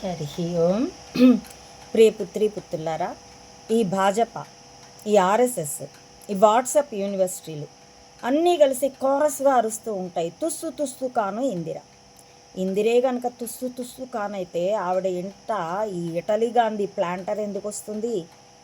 హరి ఓం. ప్రియ పుత్రి పుత్రులారా ఈ భాజపా ఈ ఆర్ఎస్ఎస్ ఈ వాట్సాప్ యూనివర్సిటీలు అన్నీ కలిసి కోరస్గా అరుస్తూ ఉంటాయి. తుస్సు తుస్సు కాను ఇందిర. ఇందిరే కనుక తుస్సు తుస్సు కానైతే ఆవిడ ఇంట ఈ ఇటలీ గాంధీ ప్లాంటర్ ఎందుకు వస్తుంది?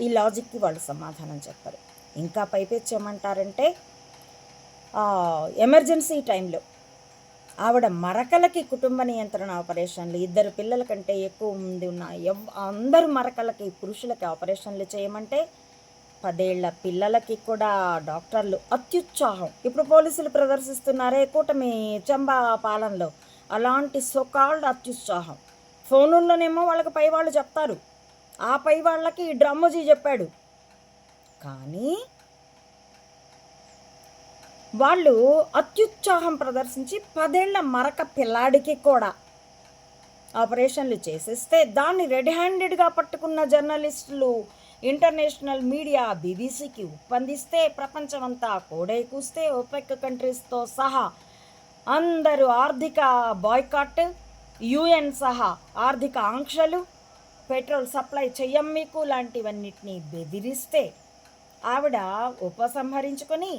ఈ లాజిక్కి వాళ్ళు సమాధానం చెప్పరు. ఇంకా పైపెచ్చేయమంటారంటే ఎమర్జెన్సీ టైంలో ఆవిడ మరకలకి కుటుంబ నియంత్రణ ఆపరేషన్లు ఇద్దరు పిల్లల కంటే ఎక్కువ మంది ఉన్న ఎవ్ అందరు మరకలకి పురుషులకి ఆపరేషన్లు చేయమంటే పదేళ్ళ పిల్లలకి కూడా డాక్టర్లు అత్యుత్సాహం. ఇప్పుడు పోలీసులు ప్రదర్శిస్తున్నారే కూటమి చంబా పాలనలో. అలాంటి సొకాల్డ్ అత్యుత్సాహం. ఫోనుల్లోనేమో వాళ్ళకి పై వాళ్ళు చెప్తారు. ఆ పై వాళ్ళకి ఈ చెప్పాడు. కానీ వాళ్ళు అత్యుత్సాహం ప్రదర్శించి పదేళ్ళ మరక పిల్లాడికి కూడా ఆపరేషన్లు చేసేస్తే దాన్ని రెడ్ హ్యాండెడ్గా పట్టుకున్న జర్నలిస్టులు ఇంటర్నేషనల్ మీడియా బీబీసీకి ఉప్పందిస్తే ప్రపంచమంతా కోడై కూస్తే ఒపెక్ కంట్రీస్తో సహా అందరూ ఆర్థిక బాయ్కాట్ యుఎన్ సహా ఆర్థిక ఆంక్షలు పెట్రోల్ సప్లై చెయ్యం మీకు లాంటివన్నిటినీ బెదిరిస్తే ఆవిడ ఉపసంహరించుకొని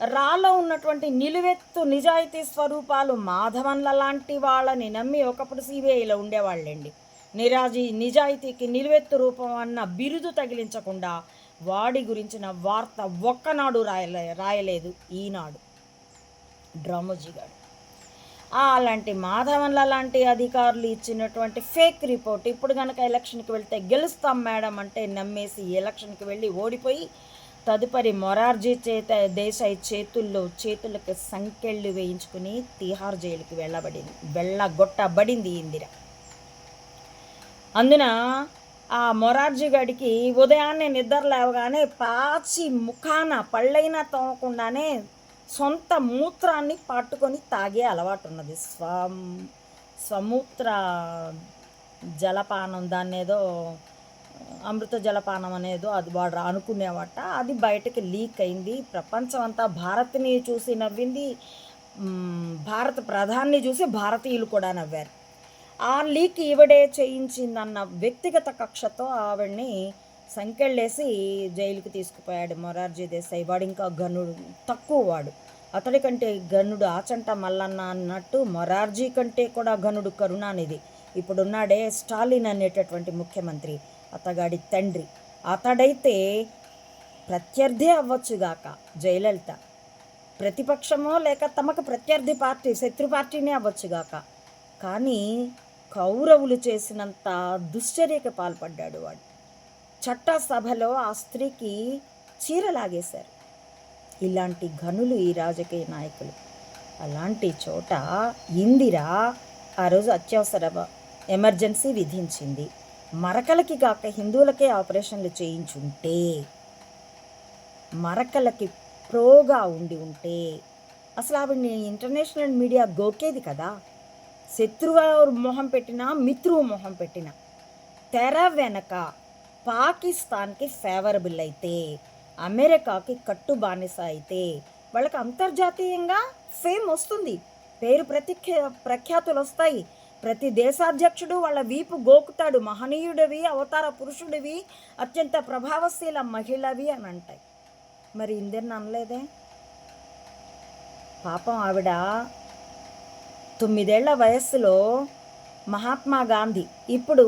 రాలో ఉన్నటువంటి నిలువెత్తు నిజాయితీ స్వరూపాలు మాధవన్ల లాంటి వాళ్ళని నమ్మి ఒకప్పుడు సిబిఐలో ఉండేవాళ్ళండి. నిరాజీ నిజాయితీకి నిలువెత్తు రూపం అన్న బిరుదు తగిలించకుండా వాడి గురించిన వార్త ఒక్కనాడు రాయలే రాయలేదు ఈనాడు. డ్రామోజీ గారు. అలాంటి మాధవన్ల లాంటి అధికారులు ఇచ్చినటువంటి ఫేక్ రిపోర్ట్ ఇప్పుడు కనుక ఎలక్షన్కి వెళ్తే గెలుస్తాం మేడం అంటే నమ్మేసి ఎలక్షన్కి వెళ్ళి ఓడిపోయి తదుపరి మొరార్జీ చేత దేశాయి చేతుల్లో చేతులకు సంకెళ్ళు వేయించుకుని తిహార్ జైలుకి వెళ్ళబడింది. వెళ్ళగొట్టబడింది ఇందిర. అందున ఆ మొరార్జీ గడికి ఉదయాన్నే నిద్ర లేవగానే పాచి ముఖాన పళ్ళైనా తోమకుండానే సొంత మూత్రాన్ని పట్టుకొని తాగే అలవాటు ఉన్నది స్వ స్వమూత్ర జలపానం దాన్నేదో ఏదో అమృత జలపానం అనేదో అది వాడు అనుకునేవాట అది బయటకి లీక్ అయింది. ప్రపంచం అంతా భారత్ని చూసి నవ్వింది. భారత ప్రధాన్ని చూసి భారతీయులు కూడా నవ్వారు. ఆ లీక్ ఈవిడే చేయించిందన్న వ్యక్తిగత కక్షతో ఆవిడ్ని సంకెళ్ళేసి జైలుకి తీసుకుపోయాడు మొరార్జీ దేశాయి. వాడు ఇంకా గనుడు తక్కువ వాడు. అతడి కంటే గనుడు ఆచంట మల్లన్న అన్నట్టు మొరార్జీ కంటే కూడా గనుడు కరుణానిధి. ఇప్పుడున్నాడే స్టాలిన్ అనేటటువంటి ముఖ్యమంత్రి. అతగాడి తండ్రి. అతడైతే ప్రత్యర్థి అవ్వచ్చుగాక జయలలిత. ప్రతిపక్షమో లేక తమకు ప్రత్యర్థి పార్టీ శత్రు పార్టీనే అవ్వచ్చుగాక. కానీ కౌరవులు చేసినంత దుశ్చర్యకి పాల్పడ్డాడు వాడు. చట్టసభలో ఆ స్త్రీకి చీర లాగేశారు. ఇలాంటి ఘనులు ఈ రాజకీయ నాయకులు. అలాంటి చోట ఇందిర ఆ రోజు అత్యవసర ఎమర్జెన్సీ విధించింది. మరకలకి కాక హిందువులకే ఆపరేషన్లు చేయించుంటే మరకలకి ప్రోగా ఉండి ఉంటే అసలు ఆవిడ ఇంటర్నేషనల్ మీడియా గోకేది కదా? శత్రువు మొహం పెట్టినా మిత్రువు మొహం పెట్టినా తెర వెనక పాకిస్తాన్కి ఫేవరబుల్ అయితే అమెరికాకి కట్టు బానిస అయితే వాళ్ళకి అంతర్జాతీయంగా ఫేమ్ వస్తుంది. పేరు ప్రతిఖ్య ప్రఖ్యాతులు వస్తాయి ప్రతి దేశాధ్యక్షుడు వాళ్ళ వీపు గోకుతాడు. మహనీయుడివి అవతార పురుషుడివి అత్యంత ప్రభావశీల మహిళవి అని అంటాయి. మరి ఇందరిని అనలేదే? పాపం ఆవిడ తొమ్మిదేళ్ళ వయస్సులో మహాత్మా గాంధీ. ఇప్పుడు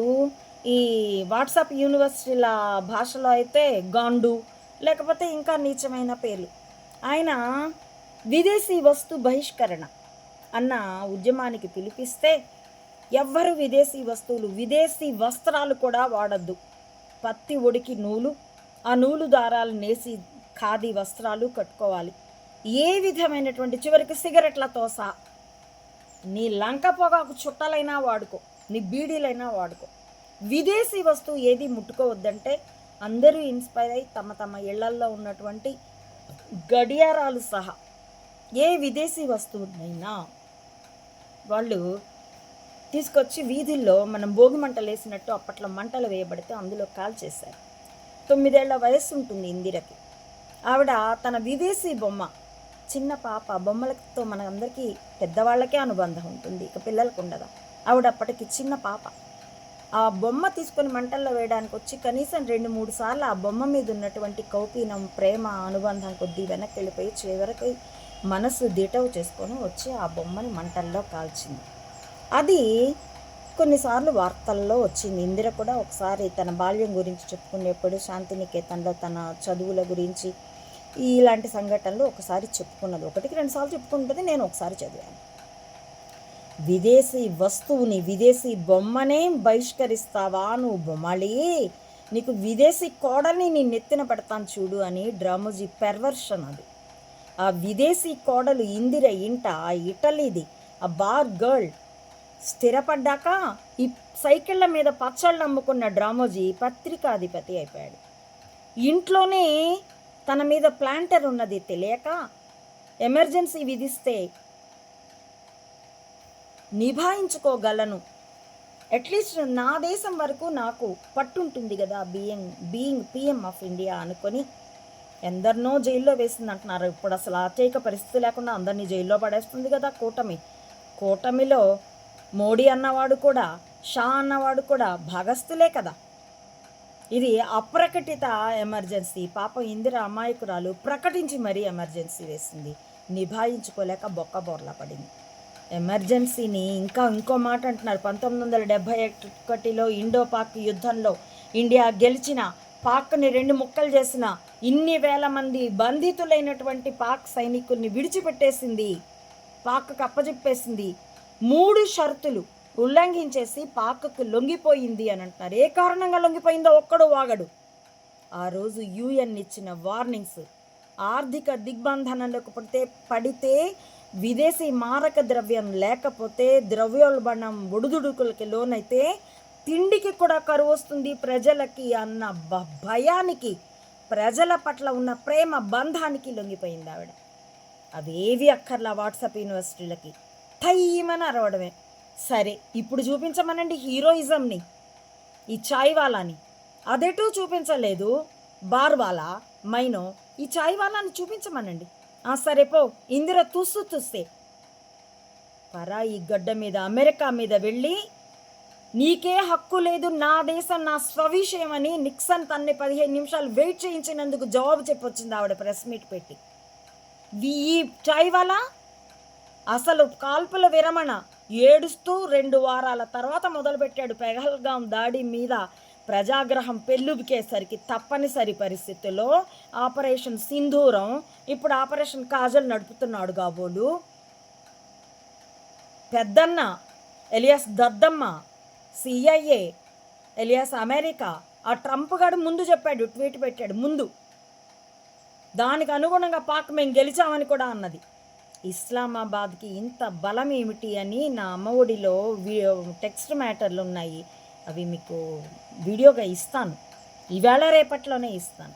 ఈ వాట్సాప్ యూనివర్సిటీల భాషలో అయితే గాండు లేకపోతే ఇంకా నీచమైన పేర్లు. ఆయన విదేశీ వస్తు బహిష్కరణ అన్న ఉద్యమానికి పిలిపిస్తే ఎవ్వరు విదేశీ వస్తువులు విదేశీ వస్త్రాలు కూడా వాడద్దు. పత్తి ఉడికి నూలు ఆ నూలు దారాలు నేసి ఖాదీ వస్త్రాలు కట్టుకోవాలి. ఏ విధమైనటువంటి చివరికి సిగరెట్లతో సహా నీ లంక పొగాకు చుట్టలైనా వాడుకో నీ బీడీలైనా వాడుకో. విదేశీ వస్తువు ఏది ముట్టుకోవద్దంటే అందరూ ఇన్స్పైర్ అయి తమ తమ ఇళ్ళల్లో ఉన్నటువంటి గడియారాలు సహా. ఏ విదేశీ వస్తువునైనా వాళ్ళు తీసుకొచ్చి వీధుల్లో మనం భోగి మంటలు వేసినట్టు అప్పట్లో మంటలు వేయబడితే అందులో కాల్ చేశారు. తొమ్మిదేళ్ళ వయస్సు ఉంటుంది ఇందిరకి. ఆవిడ తన విదేశీ బొమ్మ చిన్న పాప బొమ్మలతో మనందరికీ పెద్దవాళ్ళకే అనుబంధం ఉంటుంది ఇక పిల్లలకు ఉండదా. ఆవిడ అప్పటికి చిన్న పాప. ఆ బొమ్మ తీసుకొని మంటల్లో వేయడానికి వచ్చి కనీసం రెండు మూడు సార్లు ఆ బొమ్మ మీద ఉన్నటువంటి కౌపీనం ప్రేమ అనుబంధం కొద్దీ వెనక్కి వెళ్ళిపోయి చివరికి మనసు దిటవు చేసుకొని వచ్చి ఆ బొమ్మని మంటల్లో కాల్చింది. అది కొన్నిసార్లు వార్తల్లో వచ్చింది ఇందిర కూడా ఒకసారి తన బాల్యం గురించి చెప్పుకునేప్పుడు శాంతినికేతన్లో తన చదువుల గురించి ఇలాంటి సంఘటనలు ఒకసారి చెప్పుకున్నది. ఒకటికి రెండు సార్లు చెప్పుకుంటుంది నేను ఒకసారి చదివాను. విదేశీ వస్తువుని విదేశీ బొమ్మనే బహిష్కరిస్తావా నువ్వు బొమ్మళి నీకు విదేశీ కోడల్ని నేను నెత్తిన పెడతాను చూడు అని డ్రామోజీ పెర్వర్షన్ అది. ఆ విదేశీ కోడలు ఇందిర ఇంట ఆ ఇటలీది ఆ బార్ గర్ల్ స్థిరపడ్డాక ఈ సైకిళ్ళ మీద పచ్చళ్ళు అమ్ముకున్న డ్రామోజీ పత్రికాధిపతి అయిపోయాడు. ఇంట్లోనే తన మీద ప్లాంటర్ ఉన్నది తెలియక ఎమర్జెన్సీ విధిస్తే నిభాయించుకోగలను. అట్లీస్ట్ నా దేశం వరకు నాకు పట్టుంటుంది కదా being being PM of India అనుకొని. ఎందరినో జైల్లో వేసింది అంటున్నారు. ఇప్పుడు అసలు ఆచయిక పరిస్థితి లేకుండా అందరినీ జైల్లో పడేస్తుంది కదా కూటమి. కూటమిలో మోడీ అన్నవాడు కూడా షా అన్నవాడు కూడా భాగస్థులే కదా. ఇది అప్రకటిత ఎమర్జెన్సీ. పాపం ఇందిర అమాయకురాలు ప్రకటించి మరీ ఎమర్జెన్సీ వేసింది. నిభాయించుకోలేక బొక్క బొర్ల పడింది. ఎమర్జెన్సీని ఇంకా ఇంకో మాట అంటున్నారు. పంతొమ్మిది వందల డెబ్భై ఒకటిలో ఇండో పాక్ యుద్ధంలో ఇండియా గెలిచిన పాక్ని రెండు ముక్కలు చేసిన ఇన్ని వేల మంది బంధితులైనటువంటి పాక్ సైనికుల్ని విడిచిపెట్టేసింది. పాక్కు అప్పచెప్పేసింది మూడు షరతులు ఉల్లంఘించేసి పాకకు లొంగిపోయింది అని అంటున్నారు. ఏ కారణంగా లొంగిపోయిందో ఒక్కడు వాగడు. ఆ రోజు యుఎన్ ఇచ్చిన వార్నింగ్స్ ఆర్థిక దిగ్బంధనంలోకి పడితే పడితే విదేశీ మారక ద్రవ్యం లేకపోతే ద్రవ్యోల్బణం ఒడుదుడుకులకి లోనైతే తిండికి కూడా కరువు వస్తుంది ప్రజలకి అన్న భ- భయానికి ప్రజల పట్ల ఉన్న ప్రేమ బంధానికి లొంగిపోయింది ఆవిడ. అవేవి అక్కర్లా వాట్సాప్ యూనివర్సిటీలకి. టైమని అరవడమే. సరే ఇప్పుడు చూపించమనండి హీరోయిజంని. ఈ చాయ్ వాలాని అదెటూ చూపించలేదు. బార్ వాలా మైనో ఈ చాయ్ వాలాని చూపించమనండి. ఆ సరే పో. ఇందిర తుస్సు తుస్తే. ఈ గడ్డ మీద అమెరికా మీద వెళ్ళి నీకే హక్కు లేదు నా దేశం నా స్వవిషయం అని నిక్సన్ తన్ని పదిహేను నిమిషాలు వెయిట్ చేయించినందుకు జవాబు చెప్పొచ్చింది ఆవిడ ప్రెస్ మీట్ పెట్టి. ఈ చాయ్ వాలా అసలు కాల్పుల విరమణ ఏడుస్తూ రెండు వారాల తర్వాత మొదలుపెట్టాడు పెహల్గాం దాడి మీద ప్రజాగ్రహం పెళ్ళుబికేసరికి తప్పనిసరి పరిస్థితుల్లో ఆపరేషన్ సింధూరం. ఇప్పుడు ఆపరేషన్ కాజల్ నడుపుతున్నాడు కాబోలు. పెద్దన్న ఎలియాస్ దద్దమ్మ సిఐఏ ఎలియాస్ అమెరికా ఆ ట్రంప్ గారు ముందు చెప్పాడు ట్వీట్ పెట్టాడు ముందు. దానికి అనుగుణంగా పాక్ మేము గెలిచామని కూడా అన్నది. ఇస్లామాబాద్కి ఇంత బలం ఏమిటి అని నా అమ్మఒడిలో వీ- టెక్స్ట్ మ్యాటర్లు ఉన్నాయి అవి మీకు వీడియోగా ఇస్తాను. ఈవేళ రేపట్లోనే ఇస్తాను.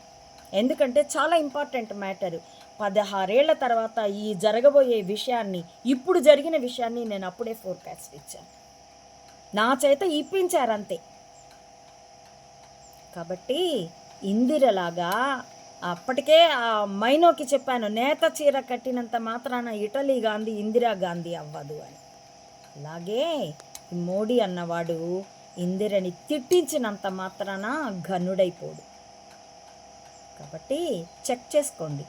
ఎందుకంటే చాలా ఇంపార్టెంట్ మ్యాటర్. పదహారేళ్ళ తర్వాత ఈ జరగబోయే విషయాన్ని ఇప్పుడు జరిగిన విషయాన్ని నేను అప్పుడే ఫోర్కాస్ట్ ఇచ్చాను. నా చేత ఇప్పించారంతే. కాబట్టి ఇందిరలాగా అప్పటికే ఆ మైనోకి చెప్పాను నేత చీర కట్టినంత మాత్రాన ఇటలీ గాంధీ ఇందిరా గాంధీ అవ్వదు అని. అలాగే మోడీ అన్నవాడు ఇందిరని తిట్టించినంత మాత్రాన ఘనుడైపోడు. కాబట్టి చెక్ చేసుకోండి.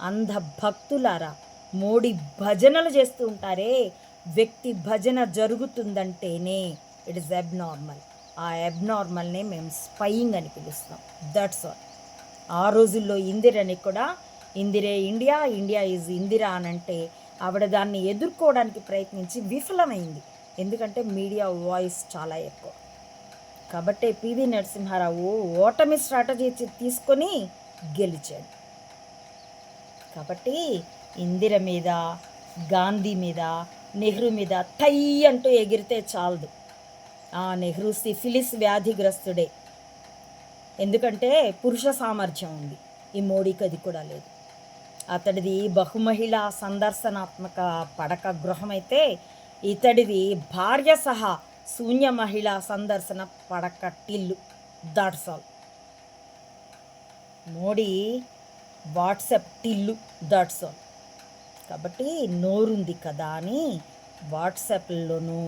అంధ భక్తులారా మోడీ భజనలు చేస్తూ ఉంటారే వ్యక్తి భజన జరుగుతుందంటేనే ఇట్ ఇస్ అబ్నార్మల్. ఆ అబ్నార్మల్నే మేము స్పయింగ్ అని పిలుస్తాం. That's all. ఆ రోజుల్లో ఇందిరని కూడా ఇందిరే ఇండియా ఇండియా ఈజ్ ఇందిరా అని అంటే ఆవిడ దాన్ని ఎదుర్కోవడానికి ప్రయత్నించి విఫలమైంది. ఎందుకంటే మీడియా వాయిస్ చాలా ఎక్కువ. కాబట్టి పివి నరసింహారావు ఓటమి స్ట్రాటజీ తీసుకొని గెలిచాడు. కాబట్టి ఇందిర మీద గాంధీ మీద నెహ్రూ మీద టై అంటూ ఎగిరితే చాలదు. ఆ నెహ్రూ సిఫిలిస్ వ్యాధిగ్రస్తుడే. ఎందుకంటే పురుష సామర్థ్యం ఉంది. ఈ మోడీకి అది కూడా లేదు. అతడిది బహుమహిళా సందర్శనాత్మక పడక గృహం అయితే ఇతడిది భార్య సహా శూన్య మహిళా సందర్శన పడక Tillu. That's all Modi WhatsApp టిల్లు. దాట్స్ ఆల్ కాబట్టి నోరుంది కదా అని వాట్సాప్లోనూ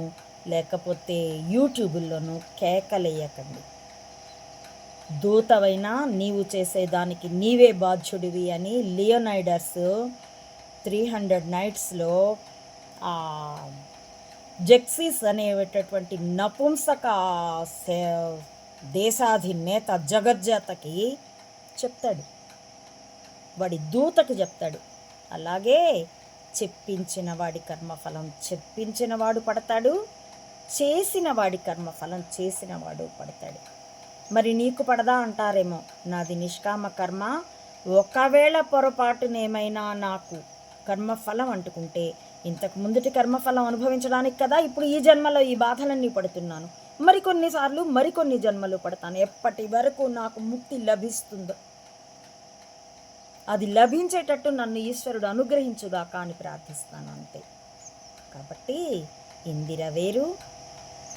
లేకపోతే యూట్యూబ్లోనూ కేకలేయకండి. దూతవైనా నీవు చేసేదానికి నీవే బాధ్యుడివి అని లియోనైడర్స్ త్రీ హండ్రెడ్ నైట్స్లో జెక్సిస్ అనేటటువంటి నపుంసక సే- దేశాధినేత జగజ్జాతకి చెప్తాడు. వాడి దూతకు చెప్తాడు. అలాగే చెప్పించిన వాడి కర్మఫలం చెప్పించిన వాడు పడతాడు. చేసిన వాడి కర్మఫలం చేసిన వాడు పడతాడు. మరి నీకు పడదా అంటారేమో. నాది నిష్కామ కర్మ ఒకవేళ పొరపాటునేమైనా నాకు కర్మఫలం అంటుకుంటే ఇంతకు ముందుటి కర్మఫలం అనుభవించడానికి కదా ఇప్పుడు ఈ జన్మలో ఈ బాధలన్నీ పడుతున్నాను. మరికొన్నిసార్లు మరికొన్ని జన్మలు పడతాను. ఎప్పటి వరకు నాకు ముక్తి లభిస్తుందో. అది లభించేటట్టు నన్ను ఈశ్వరుడు అనుగ్రహించుగాక అని ప్రార్థిస్తాను అంతే. కాబట్టి ఇందిర వేరు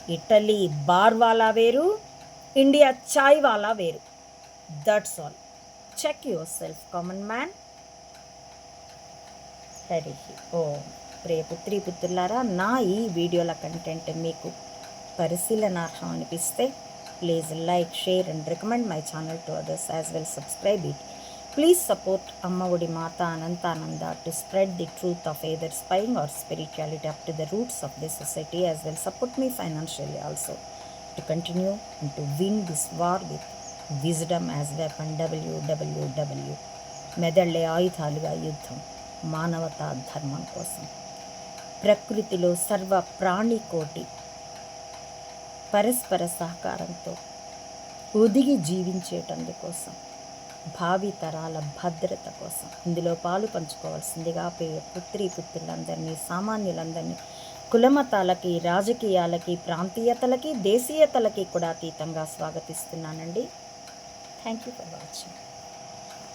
ఇటలీ బార్వాలా వేరు ఇండియా చాయ్ వాలా వేరు. That's all check yourself common man Hari ఓ ప్రియ పుత్రి పుత్రులారా నా ఈ వీడియోల కంటెంట్ మీకు పరిశీలనార్హం అనిపిస్తే please like share and recommend my channel to others as well subscribe it please support Amma Vodi Mata Anantananda to spread the truth of either spying or spirituality up to the roots of the society as well support me financially also to continue and to win this war with wisdom as weapon WWW మెదళ్ళే ఆయుధాలుగా యుద్ధం మానవతా ధర్మం కోసం. ప్రకృతిలో సర్వ ప్రాణికోటి పరస్పర సహకారంతో ఒదిగి జీవించేటందుకోసం భావి తరాల భద్రత కోసం. ఇందులో పాలు పంచుకోవాల్సిందిగా పుత్రి పుత్రులందరినీ సామాన్యులందరినీ కులమతాలకి రాజకీయాలకి ప్రాంతీయతలకి దేశీయతలకి కూడా అతీతంగా స్వాగతిస్తున్నానండి. Thank you for watching